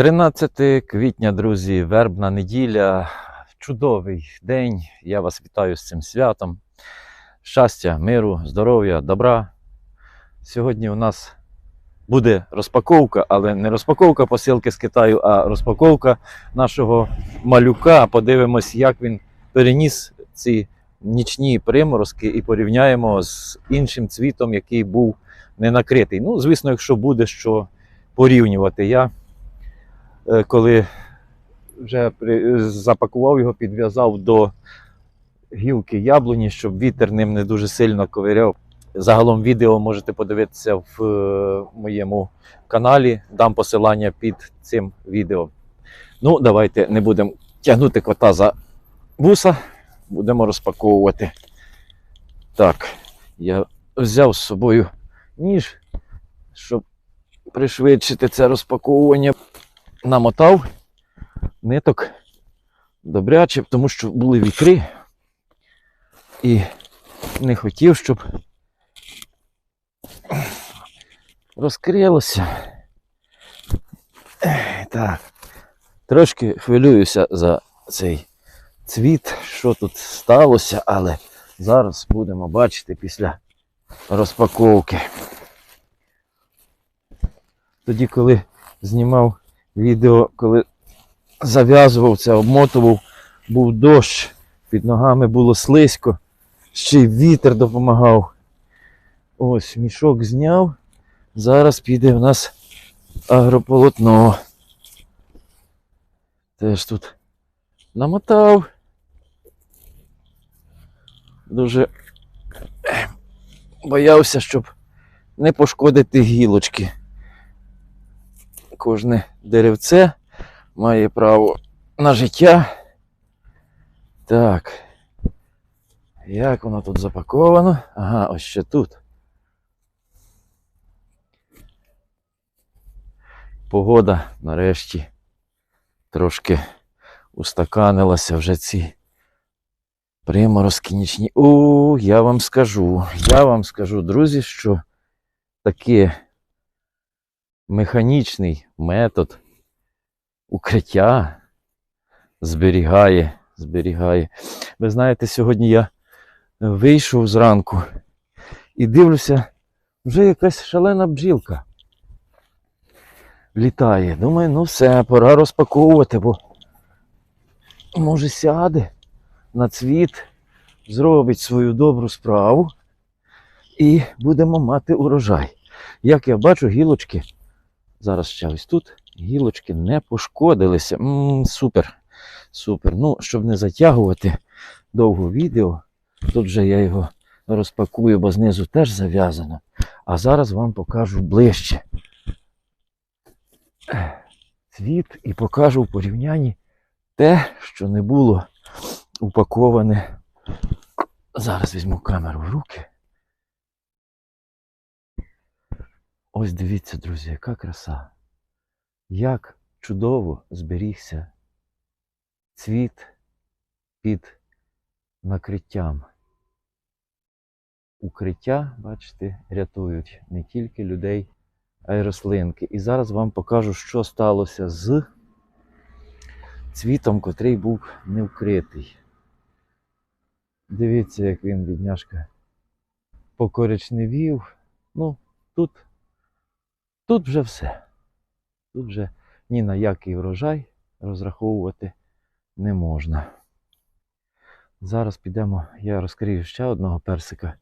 13 квітня, друзі, вербна неділя. Чудовий день. Я вас вітаю з цим святом. Щастя, миру, здоров'я, добра. Сьогодні у нас буде розпаковка, але не розпаковка посилки з Китаю, а розпаковка нашого малюка. Подивимось, як він переніс ці нічні приморозки і порівняємо з іншим цвітом, який був не накритий. Ну, звісно, якщо буде що порівнювати. Я коли вже запакував його, підв'язав до гілки яблуні, щоб вітер ним не дуже сильно ковиряв. Загалом відео можете подивитися в е, моєму каналі. Дам посилання під цим відео. Ну, давайте не будемо тягнути кота за вуса, будемо розпаковувати. Так, я взяв з собою ніж, щоб пришвидшити це розпаковування. Намотав ниток добряче, тому що були вітри. І не хотів, щоб розкрилося. Так. Трошки хвилююся за цей цвіт, що тут сталося, але зараз будемо бачити після розпаковки. Тоді, коли знімав відео, коли зав'язував це, обмотував, був дощ, під ногами було слизько, ще й вітер допомагав. Ось мішок зняв. Зараз піде в нас агрополотно. Теж тут намотав. Дуже боявся, щоб не пошкодити гілочки. Кожне деревце має право на життя. Так. Як воно тут запаковано? Ага, ось ще тут. Погода нарешті трошки устаканилася вже ці приморозки нічні. У, я вам скажу, я вам скажу, друзі, що таке механічний метод укриття зберігає, зберігає. Ви знаєте, сьогодні я вийшов зранку і дивлюся, вже якась шалена бджілка літає. Думаю, ну все, пора розпаковувати, бо може сяде на цвіт, зробить свою добру справу і будемо мати урожай. Як я бачу, гілочки, зараз ще ось тут, гілочки не пошкодилися. м супер. Супер. Ну, щоб не затягувати довго відео, тут вже я його розпакую, бо знизу теж зав'язано. А зараз вам покажу ближче цвіт і покажу в порівнянні те, що не було упаковане. Зараз візьму камеру в руки. Ось дивіться, друзі, яка краса. Як чудово зберігся цвіт під накриттям. Укриття, бачите, рятують не тільки людей, а й рослинки. І зараз вам покажу, що сталося з цвітом, котрий був не вкритий. Дивіться, як він, бідняшка, покоричневів. Ну, тут, тут вже все. Тут вже ні на який врожай розраховувати не можна. Зараз підемо, я розкрию ще одного персика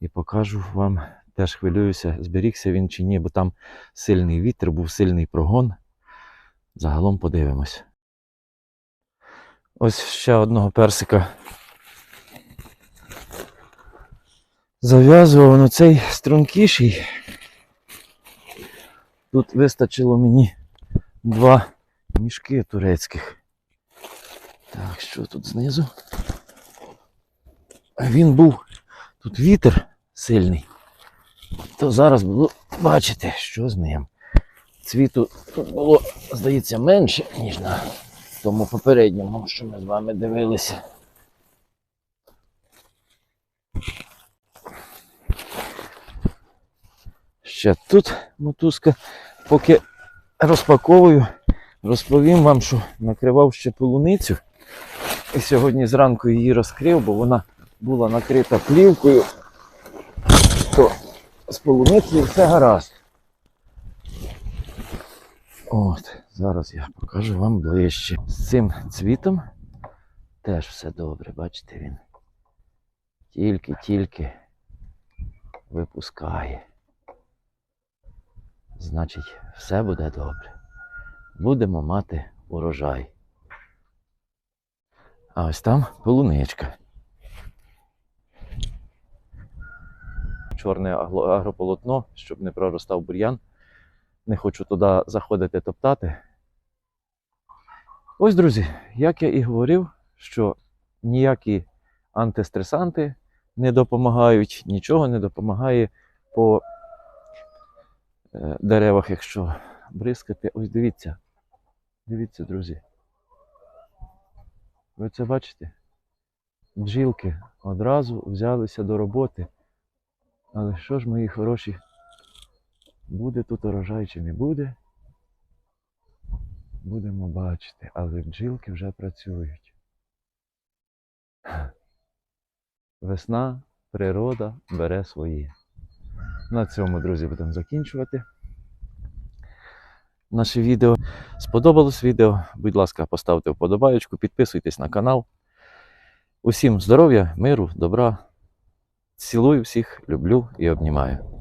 і покажу вам. Теж хвилююся, зберігся він чи ні, бо там сильний вітер, був сильний прогон. Загалом подивимось. Ось ще одного персика. Зав'язував ну цей стрункіший. Тут вистачило мені два мішки турецьких. Так, що тут знизу? Він був тут вітер сильний, то зараз було бачити, що з ним. Цвіту тут було, здається, менше, ніж на тому попередньому, що ми з вами дивилися. Ще тут мотузка, поки розпаковую, Розповім вам, що накривав ще полуницю. І сьогодні зранку її розкрив, бо вона була накрита плівкою. То з полуницею все гаразд. От, зараз я покажу вам ближче. З цим цвітом теж все добре, бачите він. Тільки-тільки випускає. Значить, все буде добре. Будемо мати урожай. А ось там полуничка. Чорне агрополотно, щоб не проростав бур'ян. Не хочу туди заходити топтати. Ось, друзі, як я і говорив, що ніякі антистресанти не допомагають, нічого не допомагає по деревах, якщо бризкати. Ось дивіться. Дивіться, друзі. Ви це бачите? Бджілки одразу взялися до роботи. Але що ж, мої хороші, буде тут урожай чи не буде? Будемо бачити, але бджілки вже працюють. Весна, природа бере своє. На цьому, друзі, будемо закінчувати наше відео. Сподобалось відео? Будь ласка, поставте вподобайочку, підписуйтесь на канал. Усім здоров'я, миру, добра. Цілую всіх, люблю і обнімаю.